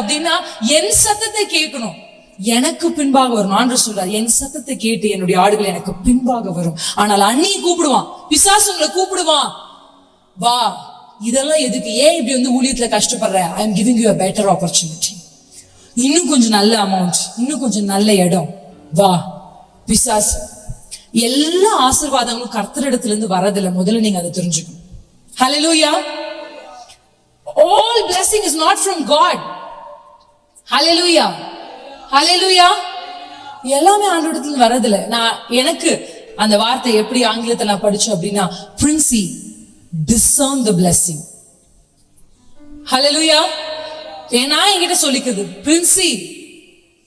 அப்படின்னா என் சத்தத்தை கேட்கணும். எனக்கு பின்பாக வரும். ஆண்டு சொல்றாரு என் சத்தத்தை கேட்டு என்னுடைய ஆடுகள் எனக்கு பின்பாக வரும். ஆனால் அண்ணி கூப்பிடுவான். பிசாசு உங்களை கூப்பிடுவான். வா இதெல்லாம் எதுக்கு? ஏன் இப்படி வந்து ஊழியத்துல கஷ்டப்படுற? I am giving you a better opportunity இன்னும் கொஞ்சம் நல்ல அமௌண்ட் இன்னும் கொஞ்சம் நல்ல இடம். வா பிசாசு. எல்லா ஆசீர்வாதங்களும் கர்த்தரிடத்துல இருந்து வரதில்லை முதல்ல நீங்க அதை தெரிஞ்சுக்கணும். Hallelujah all blessing is not from God hallelujah hallelujah எல்லாமே ஆண்டோடத்துல வரதுல நான் எனக்கு அந்த வார்த்தை எப்படி ஆங்கிலத்தில் நான் படிச்சோம் அப்படின்னா பிரின்சி டிசர்ன் the blessing. ஹலெலுயா ஏன்னா என்கிட்ட சொல்லிக்குது பிரின்சி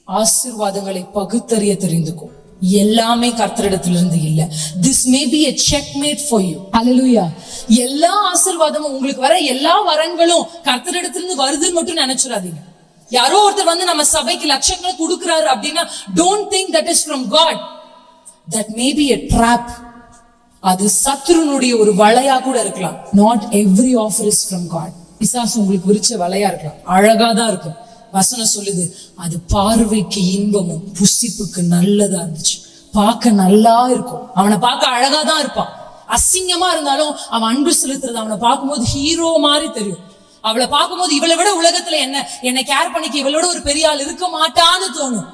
ஆசிர்வாதங்களை பகுத்தறிய தெரிந்துக்கும் எல்லாமே கர்த்தரிடத்திலிருந்து இல்ல. This may be checkmate for you hallelujah எல்லா ஆசீர்வாதமும் உங்களுக்கு வர எல்லா வரங்களும் கர்த்தரிடத்திலிருந்து வருதுன்னு மட்டும் நினைச்சிடாதீங்க. யாரோ ஒருத்தர் வந்து நம்ம சபைக்கு லட்சங்களை கொடுக்கிறாரு அப்படின்னா don't think that is from God that may be a அது சத்ருனுடைய ஒரு வலையா கூட இருக்கலாம். Not every offer is from God பிசாசு உங்களுக்கு விரிச்ச வலையா இருக்கலாம். அழகா தான் இருக்கும். வசனம் சொல்லுது அது பார்வைக்கு இன்பமும் புசிப்புக்கு நல்லதா இருந்துச்சு. பார்க்க நல்லா இருக்கும். அவனை பார்க்க அழகா தான் இருப்பான். அசிங்கமா இருந்தாலும் அவன் அன்பு செலுத்துறது அவனை பார்க்கும்போது ஹீரோ மாதிரி தெரியும். அவளை பார்க்கும்போது இவளை விட உலகத்துல என்ன? என்னை கேர் பண்ணிக்க இவளோட ஒரு பெரிய ஆள் இருக்க மாட்டான்னு தோணும்.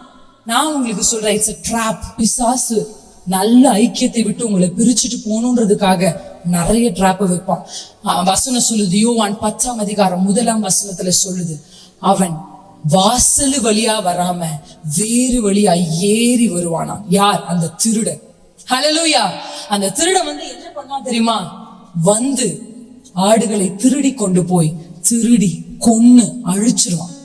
நான் உங்களுக்கு சொல்றேன் இட்ஸ் ட்ராப் பிசாசு. நல்ல ஐக்கியத்தை விட்டு உங்களை பிரிச்சுட்டு போகணுன்றதுக்காக நிறைய ட்ராப்பை வைப்பான். வசனம் சொல்லுது யோவான் பத்தாம் அதிகாரம் முதலாம் வசனத்துல சொல்லுது அவன் வாசல் வழியா வராம வேறு வழியா ஏறி வருவானா? யார்? அந்த திருடன். ஹலலூயா அந்த திருடன் வந்து என்ன பண்ணா தெரியுமா? வந்து ஆடுகளை திருடி கொண்டு போய் திருடி கொன்னு அழிச்சிருவான்.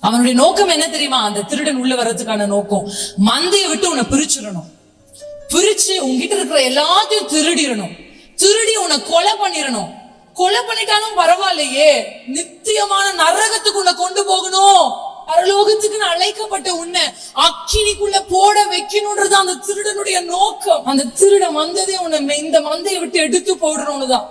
அவனுடைய நோக்கம் என்ன தெரியுமா? அந்த திருடன் உள்ள வர்றதுக்கான நோக்கம். மந்தையை விட்டு உன்னை பிரிச்சிடணும். பிரிச்சு உன்கிட்ட இருக்கிற எல்லாத்தையும் திருடிடணும். திருடி உன்னை கொலை பண்ணிடணும். கொலை பண்ணிட்டாலும் பரவாயில்லையே. நித்தியமான நரகத்துக்கு உன்னை கொண்டு போகணும். பரலோகத்துக்கு அழைக்கப்பட்ட உன்னை அக்கினிக்குள்ள போட வைக்கணும்ன்றது அந்த திருடனுடைய நோக்கம். அந்த திருடன் வந்ததே உன்னை இந்த மந்தையை விட்டு எடுத்து போடணும்னு தான்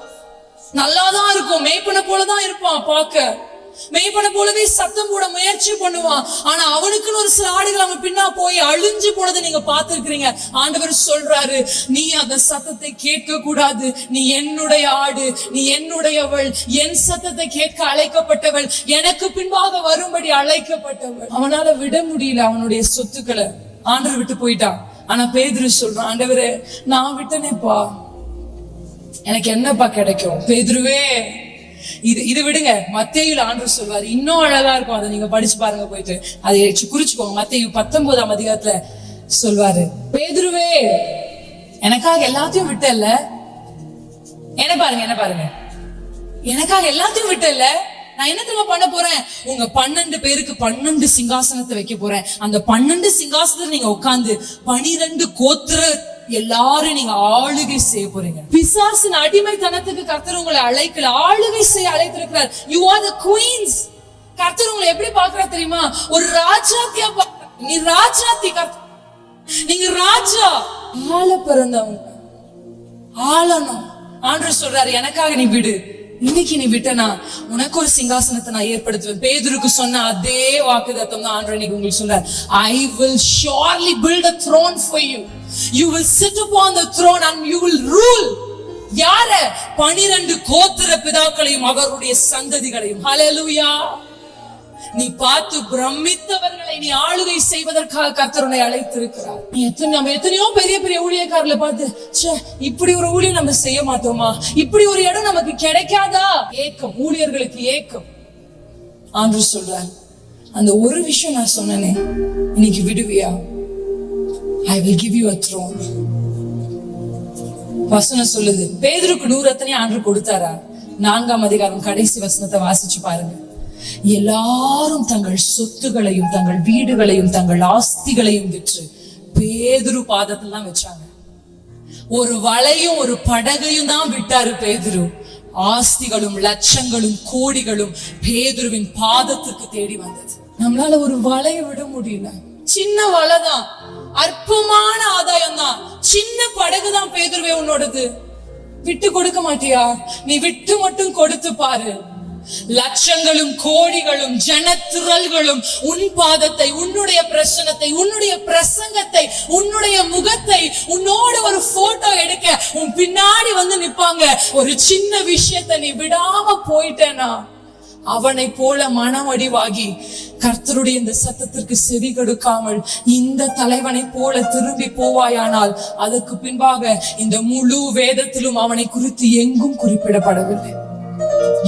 நல்லாதான் இருக்கும். மேய்ப்பனை போலதான் இருப்பான் பார்க்க. மேய்ப்பனை போலவே சத்தம் போட முயற்சி பண்ணுவான். ஆனா அவனுக்குன்னு ஒரு சில ஆடுகள் அவன் பின்னா போய் அழிஞ்சு போனதை நீங்க பார்த்திருக்கிறீங்க. ஆண்டவர் சொல்றாரு நீ அந்த சத்தத்தை கேட்க கூடாது நீ என்னுடைய ஆடு நீ என்னுடையவள். என் சத்தத்தை கேட்க அழைக்கப்பட்டவள். எனக்கு பின்பாக வரும்படி அழைக்கப்பட்டவள். அவனால விட முடியல அவனுடைய சொத்துக்களை. ஆண்டவர் விட்டு போயிட்டான். ஆனா பேதிரு சொல்றான் ஆண்டவரே நான் விட்டனேப்பா. எனக்கு என்னப்பா கிடைக்கும்? பேதுருவே இது இது விடுங்க. மத்தேயுல ஆண்டு சொல்வார் இன்னும் அழகா இருக்கும் அதை நீங்க படிச்சு பாருங்க போயிட்டு. அதை சி- குறிச்சுக்கோங்க. மத்தேயு பத்தொன்பதாம் அதிகாரத்துல சொல்வாரு பேதுருவே எனக்காக எல்லாத்தையும் விட்டல்ல? என்ன பாருங்க என்ன பாருங்க. எனக்காக எல்லாத்தையும் விட்டல்ல? நான் என்ன தெரியுமா பண்ண போறேன்? உங்க பன்னெண்டு பேருக்கு பன்னெண்டு சிங்காசனத்தை வைக்க போறேன். அந்த பன்னெண்டு சிங்காசனத்தை நீங்க உட்கார்ந்து பனிரெண்டு கோத்திர எல்லாரும் நீங்க ஆளுகை செய்ய போறீங்க. பிசாசின் அடிமைத்தனத்துக்கு கர்த்தர் உங்களை அழைக்கல. ஆளுகை செய்ய அழைத்திருக்கிறார். யூ ஆர் த குயின்ஸ் கர்த்தர் உங்களை எப்படி பாக்குறா தெரியுமா? ஒரு ராஜாத்தியா நீ ராஜாத்தி கர்த்தர். நீங்க ராஜா. ஆள பிறந்தவங்க. ஆளணும். ஆண்டு சொல்றாரு எனக்காக நீ விடு. இன்னைக்கு நீ விட்டனா உனக்கு ஒரு சிங்காசனத்தை நான் ஏற்படுத்துவேன். பேதுருக்கு சொன்ன அதே வாக்குதத்தம் தான் ஆண்டு இன்னைக்கு உங்களுக்கு சொல்றாரு. I will surely build a throne for you you will sit upon the throne and you will rule யார? பனிரெண்டு கோத்திர பிதாக்களையும் அவருடைய சந்ததிகளையும். ஹalleluya நீ பார்த்து பிரமித்தவர்களை நீ ஆளுகை செய்வதற்காக கர்த்தருனை அழைத்திருக்கிறார். நீ எத்தனை நம்ம எத்தனையோ பெரிய பெரிய ஊழியக்காரர்களை பார்த்து ச்சே இப்படி ஒரு ஊழியம் நம்ம செய்ய மாட்டோமா? இப்படி ஒரு இடம் நமக்கு கிடைக்காதா? ஏக்கம் ஊழியர்களுக்கு ஏக்கம். ஆண்டு சொல்றார் அந்த ஒரு விஷயம் நான் சொன்னேனே இன்னைக்கு விடுவியா? I will give you a throne வசனம் சொல்லுது பேதருக்கு நூறு அத்தனையும் ஆண்டு கொடுத்தாரா? நான்காம் அதிகாரம் கடைசி வசனத்தை வாசிச்சு பாருங்க. எல்லாரும் தங்கள் சொத்துகளையும் தங்கள் வீடுகளையும் தங்கள் ஆஸ்திகளையும் விற்று பேதுரு பாதத்துல தான் வச்சாங்க. ஒரு வலையும் ஒரு படகையும் தான் விட்டாரு பேதுரு. ஆஸ்திகளும் லட்சங்களும் கோடிகளும் பேதுருவின் பாதத்துக்கு தேடி வந்தது. நம்மளால ஒரு வலையை விட முடியல. சின்ன வலை தான். அற்பமான ஆதாயம் தான் சின்ன படகு தான் பேதுருவே உன்னோடது. விட்டு கொடுக்க மாட்டியா? நீ விட்டு மட்டும் கொடுத்து பாரு. லட்சங்களும் கோடிகளும் ஜனத்திரல்களும் உன் பாதத்தை உன்னுடைய பிரசனத்தை உன்னுடைய பிரசங்கத்தை உன்னுடைய முகத்தை உன்னோட ஒரு போட்டோ எடுக்க உன் பின்னாடி வந்து நிப்பாங்க. ஒரு சின்ன விஷயத்தை நீ விடாம போயிட்டேனா? அவனை போல மனமடிவாகி கர்த்தருடைய இந்த சத்தத்திற்கு செவி கொடுக்காமல் இந்த தலைவனை போல திரும்பி போவாயானால் அதற்கு பின்பாக இந்த முழு வேதத்திலும் அவனை குறித்து எங்கும் குறிப்பிடப்படவில்லை.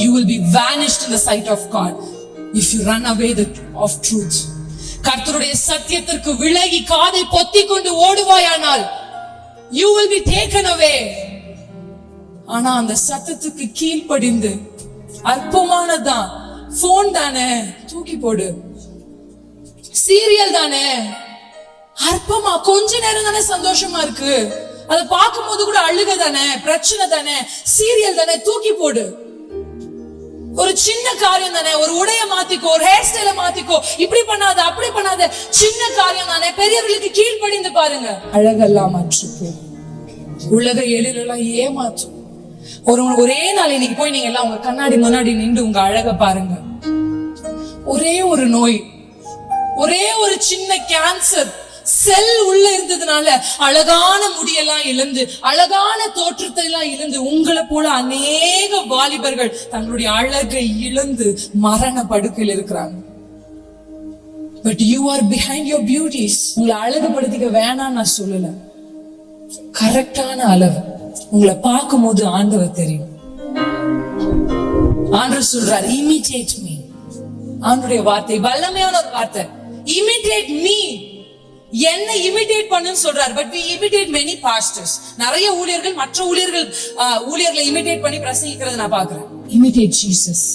You will be vanished in the sight of God if you run away the of truth கர்த்தருடைய சத்தியத்திற்கு விலகி காதை பொத்தி கொண்டு ஓடுவாயானால் you will be taken away ஆனா அந்த சத்தத்துக்கு கீழ்ப்படிந்து அற்பமானதான் போன் தானே? தூக்கி போடு. சீரியல் தானே? அற்பமா கொஞ்ச நேரம் தானே சந்தோஷமா இருக்கு. அதை பார்க்கும்போது கூட அழுக தானே? பிரச்சனை தானே? சீரியல் தானே? தூக்கி போடு. ஒரு சின்ன காரியம் தானே? ஒரு உடைய மாத்திக்கோ ஒரு ஹேர் ஸ்டைல மாத்திக்கோ. இப்படி பண்ணாத அப்படி பண்ணாத. சின்ன காரியம் தானே? பெரியவர்களுக்கு கீழ்ப்படிந்து பாருங்க. அழகெல்லாம் மாற்றுக்கு உலக எழிலெல்லாம் ஏமாற்றும். ஒரு ஒரே நாள் இன்னைக்கு போய் நீங்க எல்லாம் உங்க கண்ணாடி முன்னாடி நின்று உங்க அழக பாருங்க. ஒரே ஒரு நோய் ஒரே ஒரு சின்ன கேன்சர் செல் உள்ள இருந்ததுனால அழகான முடியெல்லாம் இழந்து அழகான தோற்றத்தை எல்லாம் இழந்து உங்களை போல அநேக வாலிபர்கள் தங்களுடைய அழகை இழந்து மரண படுக்கையில் இருக்கிறாங்க. But you are behind your beauties உங்களை அழகுபடுத்திக்க வேணாம் நான் சொல்லல. கரெக்டான அளவு. உங்களை பார்க்கும் போது ஆண்டவர் தெரியும். ஆண்டவர் சொல்றார் இமிட்டேட் மீ ஆண்டுடைய வார்த்தை வல்லமையான ஒரு வார்த்தை. இமிட்டேட் மீ என்ன இமிட்டேட் பண்ணுன்னு சொல்றாரு but we imitate many pastors நிறைய ஊழியர்கள் மற்ற ஊழியர்கள் ஆஹ், ஊழியர்களை இமிட்டேட் பண்ணி பிரசங்கிக்கிறத நான் பாக்குறேன் இமிடேட் ஜீசஸ்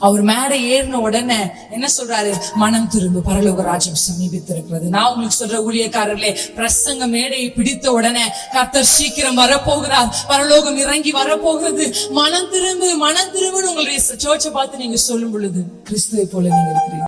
அவர் மேடை ஏறின உடனே என்ன சொல்றாரு? மனம் திரும்ப பரலோக ராஜ்யம் சமீபித்திருக்கிறது. நான் உங்களுக்கு சொல்ற ஊழியக்காரர்களே பிரசங்க மேடையை பிடித்த உடனே கர்த்தர் சீக்கிரம் வரப்போகிறார். பரலோகம் இறங்கி வரப்போகிறது. மனம் திரும்பு மனம் திரும்புன்னு உங்களுடைய சர்ச்சை பார்த்து நீங்க சொல்லும் பொழுது கிறிஸ்துவை போல நீங்க இருக்கிறீங்க.